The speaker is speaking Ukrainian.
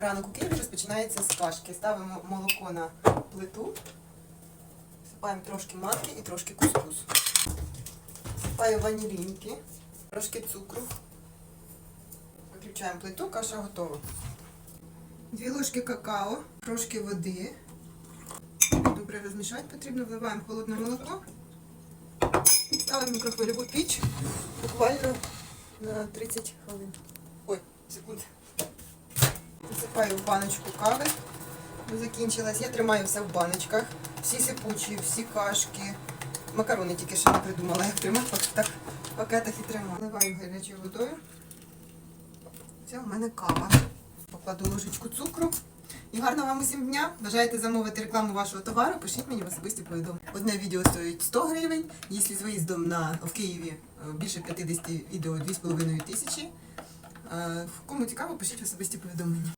Ранок у Києві розпочинається з кашки. Ставимо молоко на плиту, всипаємо трошки матки і трошки кускус. Всипаю ванілінки, трошки цукру. Виключаємо плиту, каша готова. Дві ложки какао, трошки води. Добре розмішати потрібно, вливаємо холодне молоко. Ставимо мікрохвильову піч буквально на 30 хвилин. Ой, секунд. Засипаю в баночку кави. Закінчилась. Я тримаю все в баночках. Всі сипучі, всі кашки. Макарони тільки ще не придумала, як тримати. Так в пакетах і тримаю. Наливаю гарячою водою. Це у мене кава. Покладу ложечку цукру. І гарного вам усім дня. Бажаєте замовити рекламу вашого товару, пишіть мені в особисті повідомлення. Одне відео стоїть 100 гривень. Якщо з виїздом на, в Києві е, більше 50 відео 2,5 тисячі. Е, Кому цікаво, пишіть в особисті повідомлення.